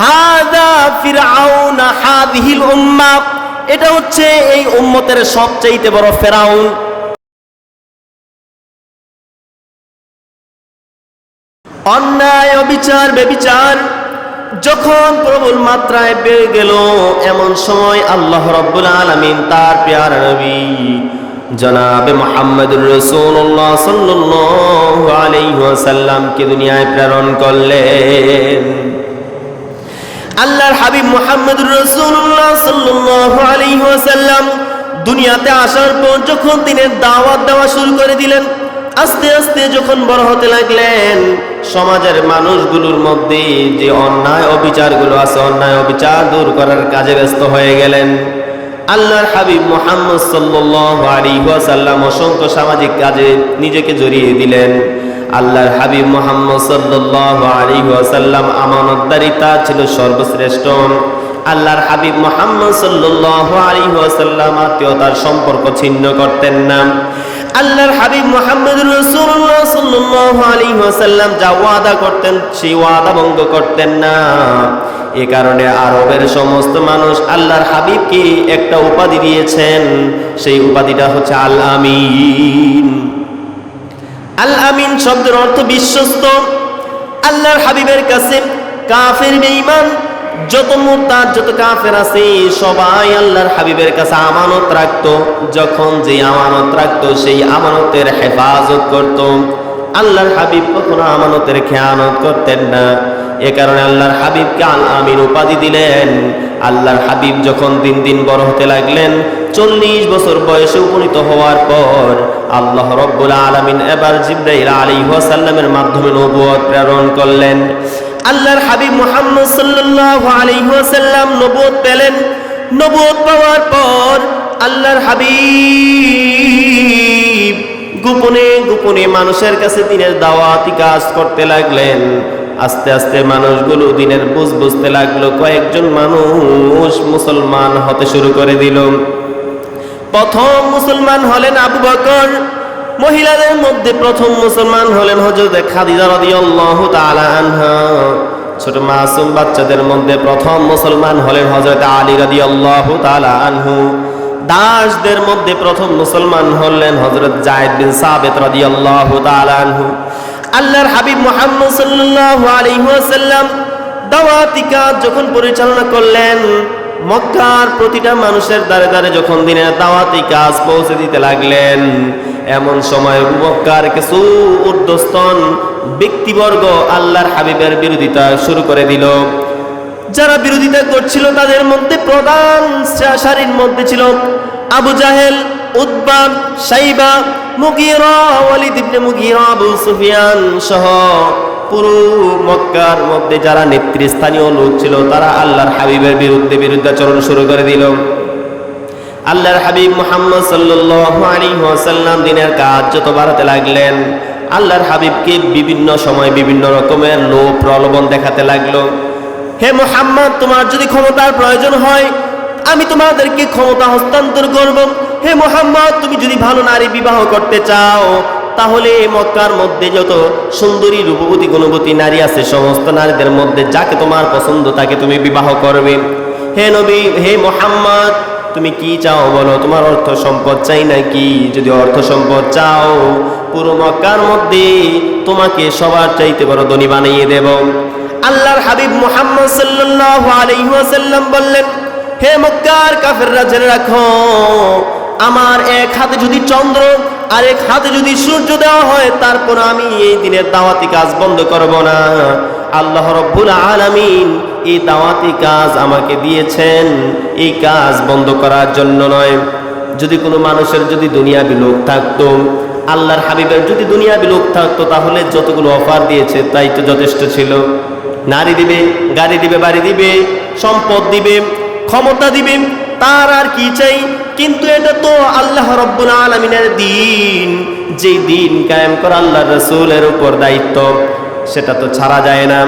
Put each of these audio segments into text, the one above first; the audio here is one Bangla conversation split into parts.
হাদা ফিরআউনা হাদিহিল উম্মাহ এটা হচ্ছে এই উম্মতের সবচাইতে বড় ফেরাউন। অন্যায়, অবিচার, বেবিচার, যখন প্রবল মাত্রায় বেড়ে গেল, এমন সময় আল্লাহ রব্বুল আলমিন তার পেয়ার নবী জনাবে মোহাম্মদুর রসুল্লাহ সাল্লাল্লাহু আলাইহি ওয়াসাল্লামকে দুনিয়ায় প্রেরণ করলেন। আল্লাহর হাবিব মোহাম্মদুর রসুল্লাহ আলাইহি ওয়াসাল্লাম দুনিয়াতে আসার পর যখন দিনের দাওয়াত দেওয়া শুরু করে দিলেন, আস্তে আস্তে যখন বড় হতে লাগলেন, সমাজের মানুষগুলোর মধ্যে যে অন্যায় অবিচারগুলো আছে, অন্যায় অবিচার দূর করার কাজে ব্যস্ত হয়ে গেলেন। আল্লাহর হাবিব মোহাম্মদ সাল্লাল্লাহু আলাইহি ওয়াসাল্লাম অসংখ্য সামাজিক কাজে নিজেকে জড়িয়ে দিলেন। আল্লাহর হাবিব মোহাম্মদ সাল্লাল্লাহু আলাইহি ওয়াসাল্লাম আমানতদারিতা ছিল সর্বশ্রেষ্ঠ। আল্লাহর হাবিব মোহাম্মদ সাল্লাল্লাহু আলাইহি ওয়াসাল্লাম আত্মীয়তার সম্পর্ক ছিন্ন করতেন না। আল্লাহর হাবিব মোহাম্মদ রাসূলুল্লাহ সাল্লাল্লাহু আলাইহি ওয়াসাল্লাম যা ওয়াদা করতেন সেই ওয়াদা ভঙ্গ করতেন না। এ কারণে আরবের সমস্ত মানুষ আল্লাহর হাবিবকে একটা উপাধি দিয়েছেন, সেই উপাধিটা হচ্ছে আল আমিন। আল আমিন শব্দের অর্থ বিশ্বস্ত। আল্লাহর হাবিবের কাছে কাফের বেঈমান, যত মুরতাদ, যত কাফের আছে, সবাই আল্লাহর হাবিবের কাছে আমানত রাখতো। যখন যে আমানত রাখতো, সেই আমানতের হেফাজত করত। আল্লাহর হাবিব কখনো আমানতের খেয়ানত করতেন না। এ কারণে আল্লাহর হাবিবকে আল আমিন উপাধি দিলেন। আল্লাহর হাবিব যখন দিন দিন বড় হতে লাগলেন, চল্লিশ বছর বয়সে উপনীত হওয়ার পর আল্লাহ রব্বুল আলমিন এবার জিব্রাইল আলী ওয়াসাল্লামের মাধ্যমে নবুয়ত প্রেরণ করলেন। আল্লাহর হাবিব মুহাম্মদ সাল্লাল্লাহু আলাইহি ওয়াসাল্লাম নবুয়ত পেলেন। নবুয়ত পাওয়ার পর আল্লাহর হাবিব গোপনে গোপনে মানুষের কাছে দিনের দাওয়াতি কাজ করতে লাগলেন। আস্তে আস্তে মানুষগুলো দিনের বুঝ বুঝতে লাগল, কয়েকজন মানুষ মুসলমান হতে শুরু করে দিল। প্রথম মুসলমান হলেন আবু বকর, মহিলাদের মধ্যে প্রথম মুসলমান হলেন হজরত খাদিজা রাদিয়াল্লাহু তাআলা আনহা। ছোট মাসুম বাচ্চাদের মধ্যে প্রথম মুসলমান হলেন হজরত আলী রাদিয়াল্লাহু তাআলা আনহু। দাসদের মধ্যে প্রথম মুসলমান হলেন হজরত জায়েদ বিন সাবিত রাদিয়াল্লাহু তাআলা আনহু। আল্লাহর হাবিব মুহাম্মদ সাল্লাল্লাহু আলাইহি ওয়াসাল্লাম দাওয়াতি কাজ যখন পরিচালনা করলেন, মক্কার প্রতিটা মানুষের দ্বারে দ্বারে যখন দিনের দাওয়াতি কাজ পৌঁছে দিতে লাগলেন, এমন সময় মক্কার কিছু ঊর্ধ্বস্তন ব্যক্তিবর্গ আল্লাহর হাবিবের বিরোধিতা শুরু করে দিল। যারা বিরোধিতা করছিল তাদের মধ্যে প্রধান সারির মধ্যে ছিল আবু জাহেল উদ্বা সাইবা, মুগিরা, ওয়ালিদ ইবনে মুগিরা, আবু সুফিয়ান সহ পুরো মক্কার মধ্যে যারা নেতৃস্থানীয় লোক ছিল, তারা আল্লাহর হাবিবের বিরুদ্ধে বিরুদ্ধাচরণ শুরু করে দিল। আল্লাহর হাবিব মুহাম্মদ সাল্লাল্লাহু আলাইহি ওয়াসাল্লাম দিনের কাজ যত বাড়াতে লাগলেন, আল্লাহর হাবিবকে বিভিন্ন সময় বিভিন্ন রকমের লোভ প্রলোভন দেখাতে লাগল। হে মোহাম্মদ, তোমার যদি ক্ষমতার প্রয়োজন হয় আমি তোমাদেরকে ক্ষমতা হস্তান্তর করব। হে মোহাম্মদ, তুমি যদি ভালো নারী বিবাহ করতে চাও, তাহলে মক্কার মধ্যে যত সুন্দরী, রূপবতী, গুণবতী নারী আছে, সমস্ত নারীদের মধ্যে যাকে তোমার পছন্দ, তাকে তুমি বিবাহ করবে। হে নবী, হে মোহাম্মদ, তুমি কি চাও বলো? তোমার অর্থ সম্পদ চাই নাকি? যদি অর্থ সম্পদ চাও, পুরো মক্কার মধ্যে তোমাকে সবার চাইতে বড় ধনী বানিয়ে দেব। আল্লাহর হাবিব মোহাম্মদ সাল্লাল্লাহু আলাইহি ওয়াসাল্লাম বললেন হে মক্কার কাফেররা জেনে রাখো, আমার এক হাতে যদি চন্দ্র আর এক হাতে যদি সূর্য দেওয়া হয়, তারপর আমি এই দিনের দাওয়াতি কাজ বন্ধ করব না। আল্লাহ রব্বুল আলামিন এই দাওয়াতি কাজ আমাকে দিয়েছেন এই কাজ বন্ধ করার জন্য নয়। যদি কোনো মানুষের যদি দুনিয়া বিলোক থাকতো, আল্লাহর হাবিবের যদি দুনিয়া বিলোক থাকতো, তাহলে যতগুলো অফার দিয়েছে, তাই তো যথেষ্ট ছিল। নারী দিবে, গাড়ি দিবে, বাড়ি দিবে, সম্পদ দিবে ক্ষমতা দিবে তার আর কি চাই? কিন্তু এটা তো আল্লাহ রব্বুল আলমিনের দিন। যেই দিন কায়েম করা আল্লাহ রসুলের উপর দায়িত্ব, সেটা তো ছাড়া যায় না।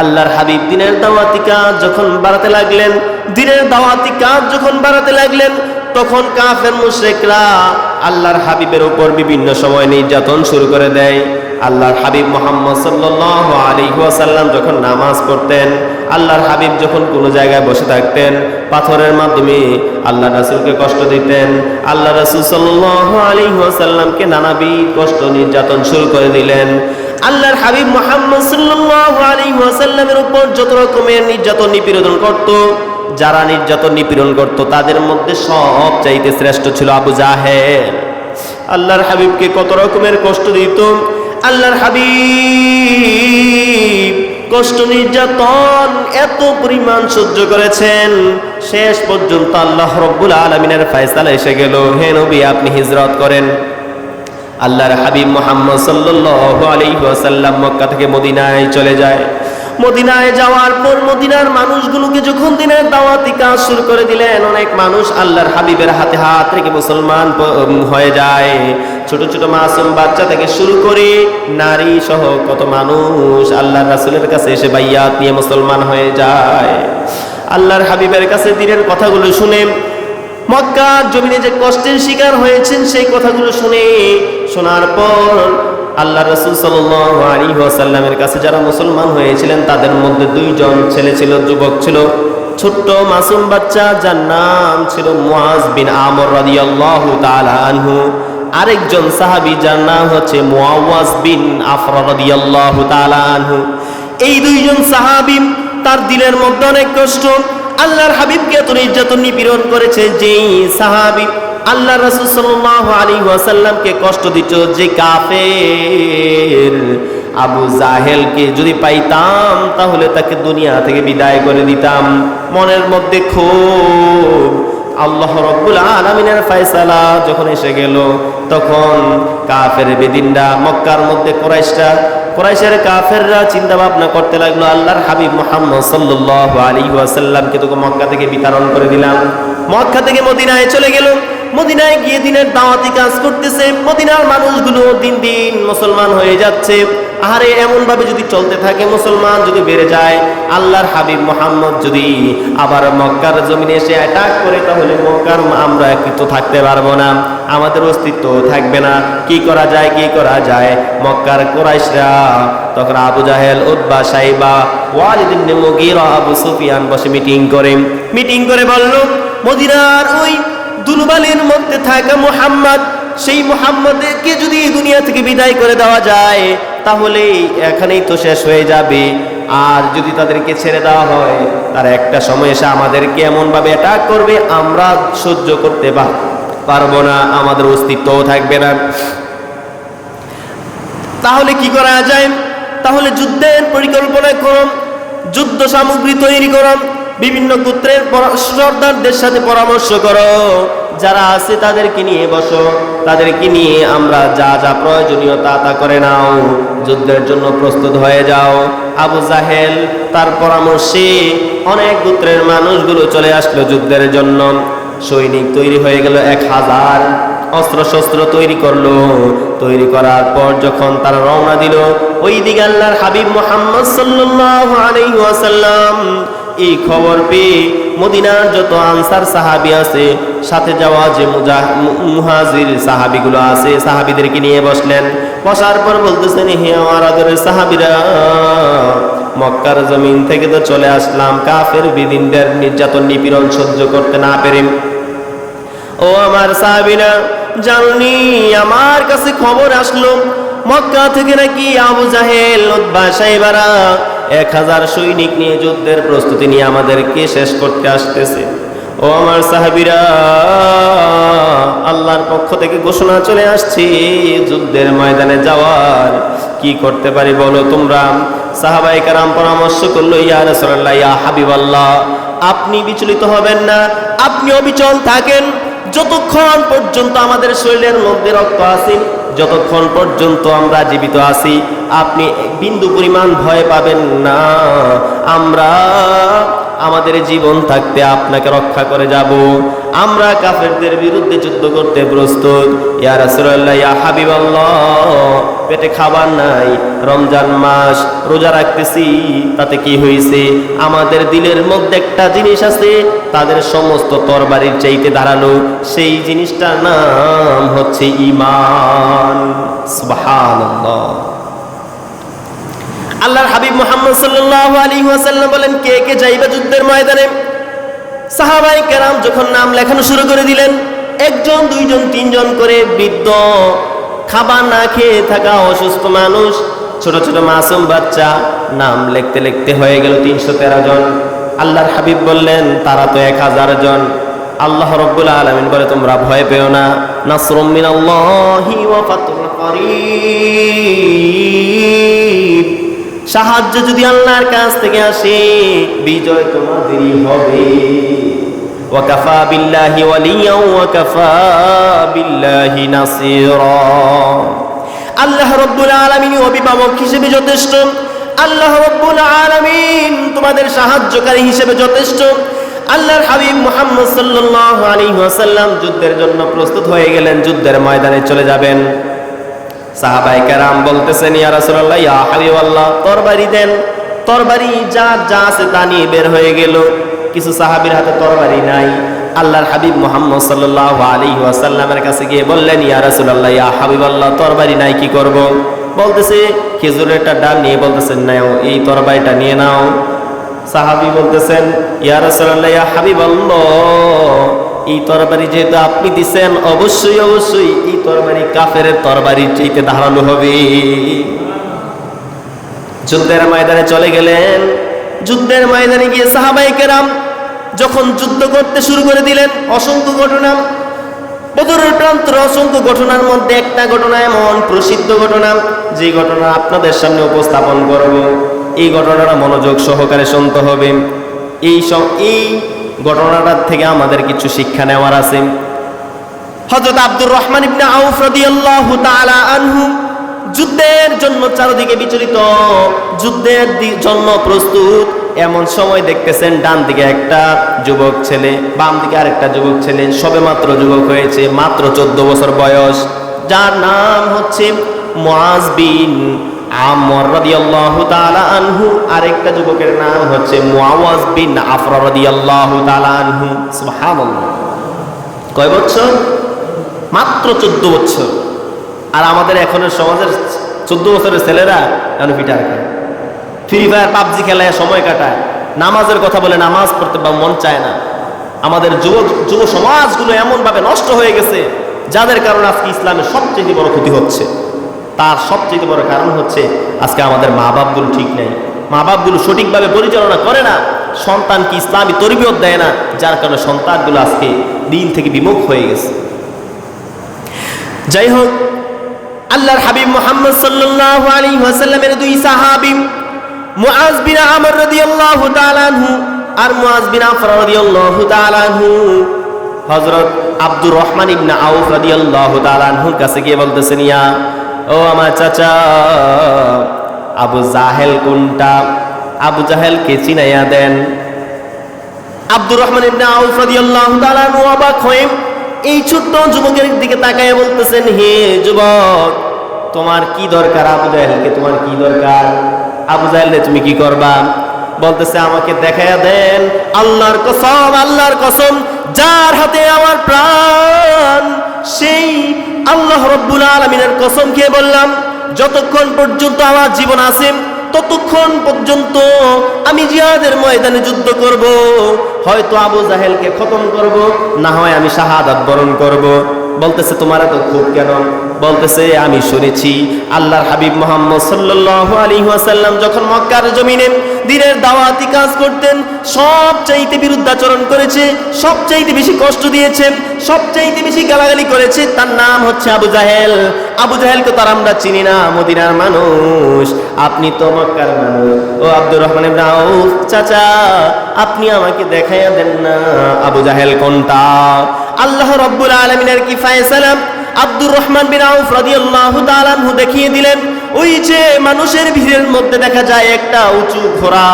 আল্লাহর হাবিব দিনের দাওয়াতি কাজ যখন বাড়াতে লাগলেন, দিনের দাওয়াতি কাজ যখন বাড়াতে লাগলেন, তখন কাফের মুশরিকরা আল্লাহর হাবিবের উপর বিভিন্ন সময় নির্যাতন শুরু করে দেয়। আল্লাহর হাবিব মোহাম্মদ আলাইহি ওয়াসাল্লাম যখন নামাজ পড়তেন আল্লাহর হাবিব যখন কোনো জায়গায় বসে থাকতেন, পাথরের মাধ্যমে আল্লাহ রাসুলকে কষ্ট দিতেন, আল্লাহ রাসুল সাল্লাহ আলী ওয়াসাল্লামকে নানাবিধ কষ্ট নির্যাতন শুরু করে দিলেন। আল্লাহর হাবিব মোহাম্মদ সাল্লাল্লাহু আলাইহি ওয়াসাল্লামের উপর যত রকমের নির্যাতন নিপীড়ন করত, যারা নির্যাতন নিপীড়ন করত, তাদের মধ্যে সব চাইতে শ্রেষ্ঠ ছিল আবু জাহেল। আল্লাহর হাবিবকে কত রকমের কষ্ট দিত, আল্লাহর হাবিব কষ্ট নির্যাতন এত পরিমাণ সহ্য করেছেন। শেষ পর্যন্ত আল্লাহ রব্বুল আলমিনের ফায়সালা এসে গেল। হে নবী, আপনি হিজরত করেন। আল্লাহর হাবিব মোহাম্মদ সাল্লাহ আলী ওয়াসাল্লাম মক্কা থেকে মদিনায় চলে যায়। মদিনায় যাওয়ার পর মদিনার মানুষগুলোকে যখন দিনের দাওয়াতি কাজ শুরু করে দিলেন, অনেক মানুষ আল্লাহর হাবিবের হাতে হাত রেখে মুসলমান হয়ে যায়। ছোট ছোট মাসুম বাচ্চা থেকে শুরু করে নারী সহ কত মানুষ আল্লাহর রাসুলের কাছে এসে বাইয়াত নিয়ে মুসলমান হয়ে যায়। আল্লাহর হাবিবের কাছে দিনের কথাগুলো শুনে মক্কার জমিনে যে কষ্টের শিকার হয়েছেন, সেই কথাগুলো শুনে শোনার পর আল্লাহ রসুল সাল্লামের কাছে যারা মুসলমান হয়েছিলেন, তাদের মধ্যে দুইজন ছেলে ছিল, যুবক ছিল। ছোট্ট মাসুম বাচ্চা, যার নাম ছিল মুয়াজ বিন আমর রাদিয়াল্লাহু তাআলা আনহু। আরেকজন সাহাবী, যার নাম হচ্ছে মুআওয়াজ বিন আফরা রাদিয়াল্লাহু তাআলা আনহু। এই দুইজন সাহাবী, তার দিলের মধ্যে অনেক কষ্ট। আল্লাহর হাবিবকে এত নির্যাতন নিপীড়ন করেছে, যেই সাহাবি আল্লাহ রাসূল সাল্লাল্লাহু আলাইহি ওয়াসাল্লামকে কষ্ট দিত যে কাফের আবু জাহেলকে যদি পাইতাম, তাহলে তাকে দুনিয়া থেকে বিদায় করে দিতাম। মনের মধ্যে খুব আল্লাহ রব্বুল আলমিনের ফয়সালা যখন এসে গেল, তখন কাফের বেদিনরা, মক্কার মধ্যে কোরাইশরা, কোরাইশের কাফেররা চিন্তা ভাবনা করতে লাগল, আল্লাহর হাবিব মোহাম্মদ সাল্লাল্লাহু আলাইহি ওয়াসাল্লামকে তোকে মক্কা থেকে বিতরণ করে দিলাম। মক্কা থেকে মদিনায় চলে গেল। মদিনায় গিয়ে দিনের দাওয়াতি কাজ করতেছে, মদিনার মানুষগুলো দিন দিন মুসলমান হয়ে যাচ্ছে। আরে এমন ভাবে যদি চলতে থাকে মুসলমান যদি বেড়ে যায়, আল্লাহর হাবিব মোহাম্মদ যদি আবার মক্কার জমিনে এসে অ্যাটাক করে, তাহলে মক্কার আমরা কিন্তু থাকতে পারব না। আমাদের অস্তিত্ব থাকবে না। কি করা যায়, কি করা যায়? মক্কার কোরাইশরা, তখন আবু জাহেল উদ্বা সাইবা, ওয়ালিদ ইবনে মুগীরা, আবু সুফিয়ান বসে মিটিং করে। মিটিং করে বলল, মদিনার ওই দুলবালির মধ্যে থাকা মুহাম্মদ, সেই মুহাম্মদকে যদি দুনিয়া থেকে বিদায় করে দেওয়া যায় তাহলে এখানেই তো শেষ হয়ে যাবে। আর যদি তাদেরকে ছেড়ে দেওয়া হয়, তার একটা সময় এসে আমাদেরকে এমনভাবে অ্যাটাক করবে, আমরা সহ্য করতে পারব না, আমাদের অস্তিত্বও থাকবে না। তাহলে কি করা যায়? তাহলে যুদ্ধের পরিকল্পনা করুন, যুদ্ধ সামগ্রী তৈরি করুন বিভিন্ন গোত্রের সর্দারদের সাথে পরামর্শ করো। যারা আছে তাদেরকে নিয়ে বসো। তাদেরকে নিয়ে আমরা যা যা প্রয়োজনীয় তা তা করে নাও। যুদ্ধের জন্য প্রস্তুত হয়ে যাও। আবু জাহেল তার পরামর্শে অনেক গোত্রের মানুষগুলো চলে আসলো যুদ্ধের জন্য। সৈনিক তৈরি হয়ে গেল এক হাজার। অস্ত্র শস্ত্র তৈরি করল। তৈরি করার পর যখন তারা রওনা দিল ওই দিকে আল্লাহর হাবিব মোহাম্মদ আলাইহি ওয়াসাল্লাম এই খবর পেয়ে মদিনার যত আনসার সাহাবি আছে, সাথে যাওয়া যে মুহাজির সাহাবিগুলো আছে, সাহাবিদেরকে নিয়ে বসলেন। বসার পর বলতেছেন, হে আমার আদরের সাহাবিরা, মক্কার জমিন থেকে তো চলে আসলাম, কাফের বিদিনদের নির্যাতন, নিপীড়ন সহ্য করতে না পেরে। ও আমার সাহাবিনা জাননি, আমার কাছে খবর আসলো, মক্কা থেকে নাকি আবু জাহেল সাহেবারা এক হাজার সৈনিক নিয়ে যুদ্ধের প্রস্তুতি নিয়ে আমাদেরকে শেষ করতে আসতেছে। ও আমার সাহাবিরা, আল্লাহর পক্ষ থেকে ঘোষণা চলে আসছে যুদ্ধের ময়দানে যাওয়ার। কি করতে পারি বলো তোমরা? সাহাবাই কারাম পরামর্শ করল, ইয়া রাসূলুল্লাহ, ইয়া হাবিবাল্লাহ, আপনি বিচলিত হবেন না, আপনি অবিচল থাকেন। যতক্ষণ পর্যন্ত আমাদের শরীরের মধ্যে রক্ত আছে যতক্ষণ পর্যন্ত আমরা জীবিত আছি আপনি বিন্দু পরিমাণ ভয় পাবেন না। আমরা আমাদের জীবন থাকতে আপনাকে রক্ষা করে যাব। আমরা কাফেরদের বিরুদ্ধে যুদ্ধ করতে প্রস্তুত। ইয়া রাসূলুল্লাহ, ইয়া হাবিবাল্লাহ, পেটে খাবার নাই, রমজান মাস, রোজা রাখতেছি, তাতে কি হয়েছে আমাদের দিলের মধ্যে একটা জিনিস আছে, তাদের সমস্ত তরবারির চাইতে দাঁড়াল সেই জিনিসটার নাম হচ্ছে ইমান সুবহানাল্লাহ। আল্লাহর হাবিব মোহাম্মদ সাল্লাল্লাহু আলাইহি ওয়াসাল্লাম বলেন, কে কে যাইবে যুদ্ধের ময়দানে? সাহাবাই কেরাম যখন নাম লেখানো শুরু করে দিলেন, একজন, দুইজন, তিনজন করে বৃদ্ধ, খাবার না খেয়ে থাকা অসুস্থ মানুষ, ছোট ছোট মাসুম বাচ্চা, নাম লিখতে লিখতে হয়ে গেল তিনশো তেরো জন। আল্লাহর হাবিব বললেন, তারা তো এক হাজার জন। আল্লাহ রব্বুল আলমিন বলে, তোমরা ভয় পেও না। নাসরুম মিনাল্লাহি ওয়া ফাতহুন করিব। সাহায্য যদি আল্লাহর কাছ থেকে আসে, বিজয় তোমাদেরই হবে। ওয়াকাফা বিল্লাহি ওয়ালিয়া ওয়াকাফা বিল্লাহি নাসিরা। আল্লাহ রব্বুল আলামিন অভিভাবক হিসেবে যথেষ্ট। আল্লাহ রব্বুল আলামিন তোমাদের সাহায্যকারী হিসেবে যথেষ্ট। আল্লাহর হাবিব মুহাম্মদ সাল্লাল্লাহু আলাইহি ওয়াসাল্লাম যুদ্ধের জন্য প্রস্তুত হয়ে গেলেন, যুদ্ধের ময়দানে চলে যাবেন। সাহাবাই কেরাম বলতেছেন, ইয়া রাসূলুল্লাহ, ইয়া হাবিবাল্লাহ, তরবারি দেন। তরবারি যা যা আছে তা নিয়ে বের হয়ে গেল। কিছু সাহাবীর হাতে তরবারি নাই। আল্লাহর হাবিব মুহাম্মদ সাল্লাল্লাহু আলাইহি ওয়াসাল্লামের কাছে গিয়ে বললেন, ইয়া রাসূলুল্লাহ, ইয়া হাবিবাল্লাহ, তরবারি নাই, কি করব? বলতেছে, খেজুরের একটা ডাল নিয়ে বলতেছেন, নাও, এই তরবারিটা নিয়ে নাও। সাহাবী বলতেছেন, ইয়া রাসূলুল্লাহ, ইয়া হাবিবাল্লাহ এই তরবারি যেহেতু আপনি দিছেন, অবশ্যই অবশ্যই এই তরবারি কাফের তরবারির চাইতে ধারালো হবে। যুদ্ধের ময়দানে চলে গেলেন। যুদ্ধের ময়দানে গিয়ে সাহাবাই কেরাম যখন যুদ্ধ করতে শুরু করে দিলেন, অসংখ্য ঘটনা। বদরের প্রান্তর অসংখ্য ঘটনার মধ্যে একটা ঘটনা এমন, প্রসিদ্ধ ঘটনা, যে ঘটনা আপনাদের সামনে উপস্থাপন করব। এই ঘটনাটা মনোযোগ সহকারে শুনতে হবে। এই এই ঘটনাটার থেকে আমাদের কিছু শিক্ষা নেওয়ার আছে। হযরত আব্দুর রহমান ইবনে আউফ রাদিয়াল্লাহু তাআলা আনহু যুদ্ধের জন্য চারদিকে বিচলিত, যুদ্ধের জন্য প্রস্তুত। এমন সময় দেখতেছেন ডান দিকে একটা যুবক ছেলে, বাম দিকে আরেকটা যুবক ছেলে, সবে মাত্র যুবক হয়েছে, মাত্র চোদ্দ বছর বয়স। যার নাম হচ্ছে মুআজ বিন আরেকটা যুবকের নাম হচ্ছে কয় বছর? মাত্র চোদ্দ বছর। আর আমাদের এখনের সমাজের চোদ্দ বছরের ছেলেরা এখন পিটার খায়। ফ্রি ফায়ার পাবজি খেলায় সময় কাটায়। নামাজের কথা বলে নামাজ পড়তে বা মন চায় না। আমাদের যুব যুব সমাজগুলো এমনভাবে নষ্ট হয়ে গেছে, যাদের কারণে আজকে ইসলামের সবচেয়ে বড় ক্ষতি হচ্ছে। তার সবচেয়ে বড় কারণ হচ্ছে আজকে আমাদের মা বাপগুলো ঠিক নেই। মা বাপগুলো সঠিকভাবে পরিচালনা করে না, সন্তানকে ইসলামী তরবিয়ত দেয় না, যার কারণে সন্তানগুলো আজকে দিন থেকে বিমুখ হয়ে গেছে। যাই হোক, আল্লাহর হাবিব মোহাম্মদ সাল্লাল্লাহু আলাইহি ওয়াসাল্লামের দুই সাহাবী, মুআজ বিন আমর রাদিয়াল্লাহু তাআলা আনহু আর মুআজ বিন আফর রাদিয়াল্লাহু তাআলা আনহু। হযরত আব্দুর রহমান ইবনে আউফ রাদিয়াল্লাহু তাআলা আনহুর কাছে গিয়ে বলতেছেন, ইয়া ও আমার চাচা, আবু জাহেল কোনটা? আবু জাহেলকে চিনাইয়া দেন। আব্দুর রহমান ইবনে আউফ রাদিয়াল্লাহু তাআলা অবাক হয়ে এই ছোট্ট যুবকের দিকে তাকায় বলতেছেন, হে যুবক, তোমার কি দরকার আবু জাহেলকে? তোমার কি দরকার? আবু জাহেলকে তুমি কি করবা? বলতেছে, আমাকে দেখায়া দেন, আল্লাহর কসম আল্লাহর কসম, যার হাতে আমার প্রাণ সেই আল্লাহ রব্বুল আলমিনের কসম খেয়ে বললাম, যতক্ষণ পর্যন্ত আমার জীবন আছে, ততক্ষণ পর্যন্ত আমি জিয়াদের ময়দানে যুদ্ধ করব, হয়তো আবু জাহেলকে খতম করব, না হয় আমি শাহাদাত বরণ করব। বলতেছে, তোমার এত খুব কেন? বলতেছে, আমি শুনেছি আল্লাহর হাবিব মোহাম্মদ সাল্লাল্লাহু আলাইহি ওয়াসাল্লাম যখন মক্কার জমিনে দিনের দাওয়াতি কাজ করতেন, সবচাইতে বিরুদ্ধাচরণ করেছে, সবচাইতে বেশি কষ্ট দিয়েছে সবচাইতে বেশি গালাগালি করেছে, তার নাম হচ্ছে আবু জাহেল। আবু জাহেলকে তার আমরা চিনি না, মদিনার মানুষ। আপনি তো মক্কার মানুষ। ও আব্দুর রহমান আউফ, চাচা, আপনি আমাকে দেখাইয়া দেন না, আবু জাহেল কোনটা? আল্লাহ রব্বুল আলমিনের কি ফায়সালাম? আব্দুর রহমান বিন আউফ রাদিয়াল্লাহু তাআলা আনহু দেখিয়ে দিলেন, ওই যে মানুষের ভিড়ের মধ্যে দেখা যায় একটা উঁচু ঘোড়া,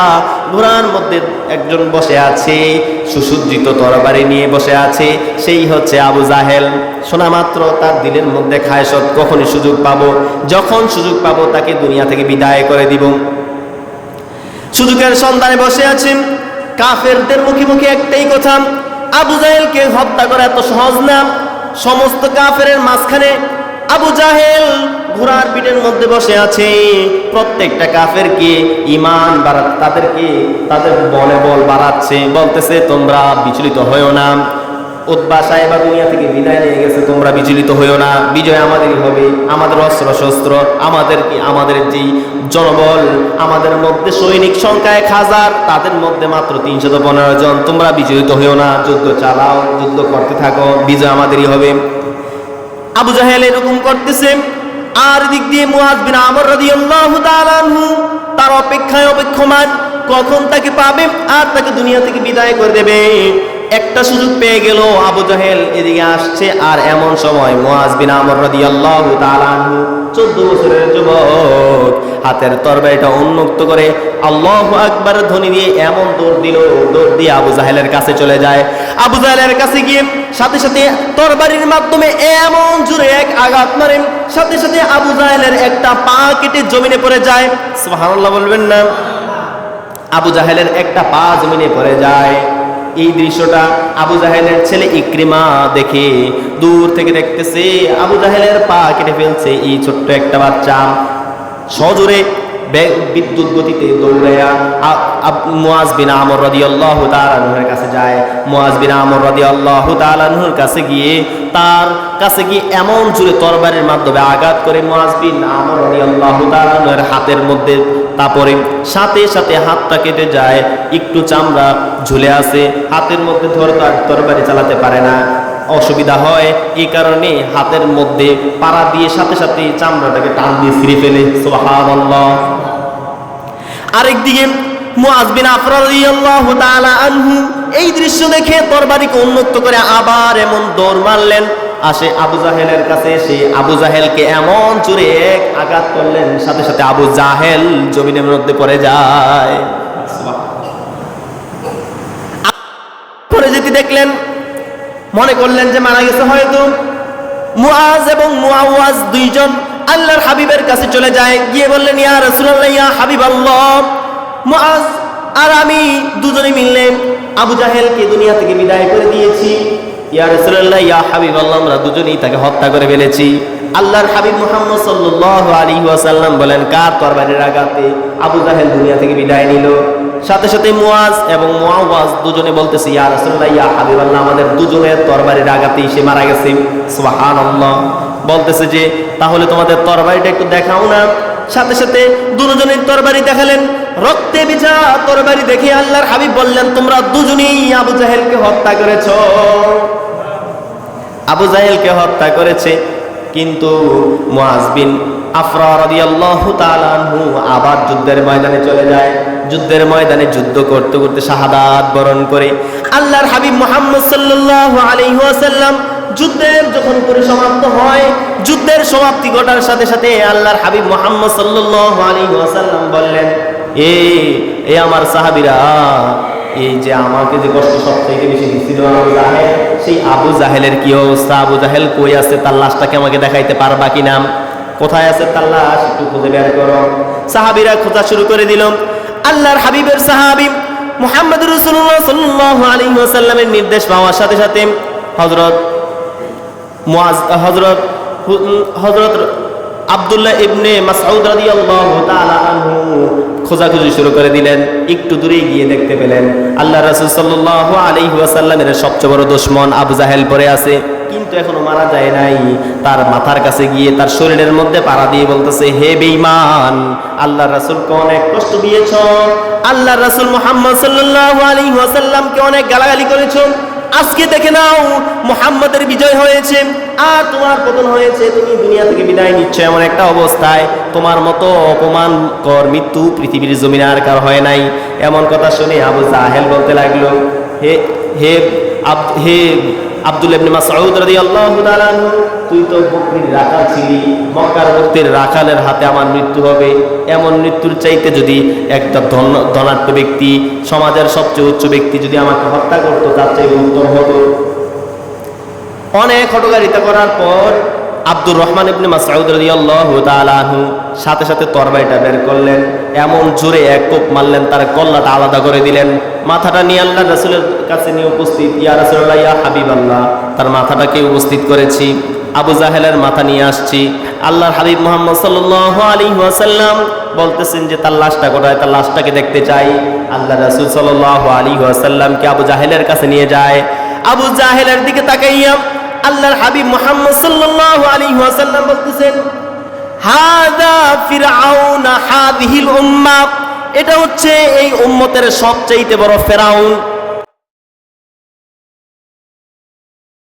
ঘোড়ার মধ্যে একজন বসে আছে, সুসজ্জিত তরবারি নিয়ে বসে আছে, সেই হচ্ছে আবু জাহেল। শোনা মাত্র তার দিলের মধ্যে খায়সত কখনই সুযোগ পাবো, যখন সুযোগ পাবো তাকে দুনিয়া থেকে বিদায় করে দিব। সুযোগের সন্ধানে বসে আছেন, কাফেরদের মুখে মুখে একটাই কথা আবু জাহেলকে হত্যা করা এত সহজ না। সমস্ত কাফের মাঝখানে আবু জাহেল ঘোড়ার পিঠের মধ্যে বসে আছে। প্রত্যেকটা কাফেরকে ইমান বাড়া তাদেরকে তাদের বলে বল বাড়াচ্ছে। বলতেছে, তোমরা বিচলিত হয়েও না। উদ্বা সাহেবা দুনিয়া থেকে বিদায় নিয়ে গেছে, তোমরা বিচলিত হইও না। বিজয় আমাদেরই হবে, আমাদের অস্ত্র শস্ত্র, আমাদের কি, আমাদের যেই জনবল, আমাদের মধ্যে সৈনিক সংখ্যা এক হাজার তাদের মধ্যে মাত্র তিনশত পনেরো জন। তোমরা বিচলিত হইও না, যুদ্ধ চালাও, যুদ্ধ করতে থাকো, বিজয় আমাদেরই হবে। আবু জাহেল এরকম করতেছে। আর দিক দিয়ে মুয়াজ বিন আমর রাদিয়াল্লাহু তাআলা তার অপেক্ষায় অপেক্ষমান, কখন তাকে পাবে? আর তাকে দুনিয়া থেকে বিদায় করে দেবে। একটা সুযোগ পেয়ে গেল, আবু জাহেল এদিকে আসছে, আর এমন সময় মুয়াজ বিন আমর রাদিয়াল্লাহু তাআলা 14 বছরের যুবক, হাতের তরবারিটা উন্মুক্ত করে আল্লাহু আকবার ধ্বনি দিয়ে এমন দৌড় দিল, দৌড় দিয়ে আবু জাহেলের কাছে চলে যায়। আবু জাহেলের কাছে গিয়ে সাথে সাথে তরবারির মাধ্যমে এমন জুড়ে এক আঘাত মারে, সাথে সাথে আবু জাহেলের একটা পা কেটে জমিনে পড়ে যায়। সুবহানাল্লাহ বলবেন না? আবু জাহেলের একটা পা জমিনে পড়ে যায়। এই দৃশ্যটা আবু জাহেলের ছেলে ইক্রিমা দেখে দূর থেকে দেখতেছে, আবু জাহেলের পা কেটে ফেলছে এই ছোট্ট একটা বাচ্চা। সজোরে বিদ্যুৎ গতিতে দৌড়াইয়া মুয়াজ বিন আমর রাদিয়াল্লাহু তাআলা আনহুর কাছে যায়। মুয়াজ বিন আমর রাদিয়াল্লাহু তাআলা আনহুর কাছে গিয়ে তার কাছে গিয়ে এমন জোরে তরবারির মাধ্যমে আঘাত করে মুয়াজ বিন আমর রাদিয়াল্লাহু তাআলা আনহুর হাতের মধ্যে তারপরে সাথে সাথে হাতটা কেটে যায়, একটু চামড়া ঝুলে আছে, হাতের মধ্যে ধরে তার তরবারি চালাতে পারে না, অসুবিধা হয়, এই কারণে হাতের মধ্যে পাড়া দিয়ে সাথে সাথে চামড়াটাকে টান দিয়ে ছিঁড়ে ফেলে আরেকদিকে মুআজ বিন তাআলা আনহু এই দৃশ্য দেখে তরবারিকে উন্মুক্ত করে আবার এমন দৌড় মারলেন আসে আবু জাহেলের কাছে এসে আবু জাহেলকে এমন চুরে এক আঘাত করলেন, সাথে সাথে আবু জাহেল জমিনের মধ্যে পড়ে যায়। পরে যেতে দেখলেন, মনে করলেন যে মারা গেছে হয়তো। মুআজ এবং মুআওয়াজ দুইজন আল্লাহর হাবিবের কাছে চলে যায়, গিয়ে বললেন, ইয়া রাসূলুল্লাহ, ইয়া হাবিবাল্লাহ, মুআজ আর আমি দুজনে মিললে আবু জাহেলকে দুনিয়া থেকে বিদায় করে দিয়েছি। ইয়া রাসূলুল্লাহ, ইয়া হাবিবাল্লাহ, আমরা দুজনেই তাকে হত্যা করে ফেলেছি। আল্লাহর হাবিব মুহাম্মদ সাল্লাল্লাহু আলাইহি ওয়াসাল্লাম বলেন, কার তরবারির আবু দুনিয়া থেকে বিদায় নিল? সাথে সাথে মুয়াজ এবং মুআওয়াজ দুজনে বলতেছে, ইয়া ইয়া আমাদের দুজনের সে মারা গেছে। বলতেছে যে, তাহলে তোমাদের তরবারিটা একটু দেখাও না। সাথে সাথে দুজনের তরবারি দেখালেন, রক্তে বিছা তরবারি দেখে আল্লাহর হাবিব বললেন, তোমরা দুজনেই আবু জাহেলকে হত্যা করেছ। আবু জাহেলকে হত্যা করেছে। কিন্তু মুআজ বিন আফরা রাদিয়াল্লাহু তাআলা আনহু আবার যুদ্ধের ময়দানে চলে যায়। যুদ্ধের ময়দানে যুদ্ধ করতে করতে বরণ করে। আল্লাহর হাবিব মুহাম্মদ সাল্লাল্লাহু আলাইহি ওয়াসাল্লাম যুদ্ধের যখন পরিসমাপ্ত হয়, যুদ্ধের সমাপ্তি ঘটার সাথে সাথে আল্লাহর হাবিব মুহাম্মদ সাল্লাল্লাহু আলাইহি ওয়াসাল্লাম বললেন এ আমার সাহাবীরা এই যে আমাকে যে কষ্ট সব থেকে বেশি দিছিল আবু জাহেল, সেই আবু জাহেলের কি অবস্থা? আবু জাহেল কই আছে? তার লাশটাকে আমাকে দেখাইতে পারবা কি নাম কোথায় আছে তার লাশ? একটু খুঁজে বের করো। সাহাবীরা খোঁজা শুরু করে দিল, আল্লাহর হাবিবের সাহাবী মুহাম্মদ রাসূলুল্লাহ সাল্লাল্লাহু আলাইহি ওয়াসাল্লামের নির্দেশ পাওয়ার সাথে সাথে হজরত হজরত হযরত আব্দুল্লাহ ইবনে মাসউদ তাআলা আনহু খোঁজাখুঁজি শুরু করে দিলেন, একটু দূরে গিয়ে দেখতে পেলেন। আল্লাহ রাসূল সাল্লাল্লাহু আলাইহি ওয়াসাল্লামের সবচেয়ে বড় দুশমন আবু জাহেল পড়ে আছে, কিন্তু এখনও মারা যায় নাই। তার মাথার কাছে গিয়ে তার শরীরের মধ্যে পাড়া দিয়ে বলতেছে, হে বেঈমান আল্লাহ রাসূলকে অনেক কষ্ট দিয়েছ? আল্লাহ রাসূল মুহাম্মদ সাল্লাল্লাহু আলাইহি ওয়াসাল্লামকে অনেক গালাগালি করেছ? আজকে দেখে নাও, মোহাম্মদের বিজয় হয়েছে, আর তোমার পতন হয়েছে, তুমি দুনিয়া থেকে বিদায় নিচ্ছ। এমন একটা অবস্থায় তোমার মতো অপমান কর মৃত্যু পৃথিবীর জমিনে আর কার হয় নাই। এমন কথা শুনে আবু জাহেল বলতে লাগল, হে হে হে আব্দুল ইবনে মাসউদ রাদিয়াল্লাহু তাআলা তুই তো বকরির রাখাল ছিলি। মক্কার বক্তির রাখালের হাতে আমার মৃত্যু হবে। এমন মৃত্যুর চাইতে যদি একটা ধন ধনাঢ্য ব্যক্তি, সমাজের সবচেয়ে উচ্চ ব্যক্তি যদি আমাকে হত্যা করতো, তার চাইতে উত্তম হতো। অনেক হটকারিতা করার পর আব্দুর রহমান ইবনে মাসউদ রাদিয়াল্লাহু তাআলা আনহু সাথে সাথে তরবারিটা বের করলেন। এমন জোরে এক কোপ মারলেন, তার কল্লাটা আলাদা করে দিলেন। মাথাটা নিয়ে আল্লাহ রাসূলের কাছে নিয়ে উপস্থিত, ইয়া রাসূলুল্লাহ, ইয়া হাবিবাল্লাহ। তার মাথাটাকে উপস্থিত করেছি। আবু জাহেলের মাথা নিয়ে আসছি। আল্লাহর হাবিব মোহাম্মদ সাল্লাল্লাহু আলাইহি ওয়াসাল্লাম বলতেছেন যে তার লাশটা কোথায়? তার লাশটাকে দেখতে চাই। আল্লাহ রাসূল সাল্লাল্লাহু আলাইহি ওয়াসাল্লামকে আবু জাহেলের কাছে নিয়ে যায়। আবু জাহেলের দিকে তাকাইয়া আল্লাহর হাবিব মোহাম্মদ সাল্লাল্লাহু আলাইহি ওয়াসাল্লাম বলতেছেন হাদা ফিরআউন হাদিহিল উম্মাহ এটা হচ্ছে এই উম্মতের সবচাইতে বড় ফেরাউন।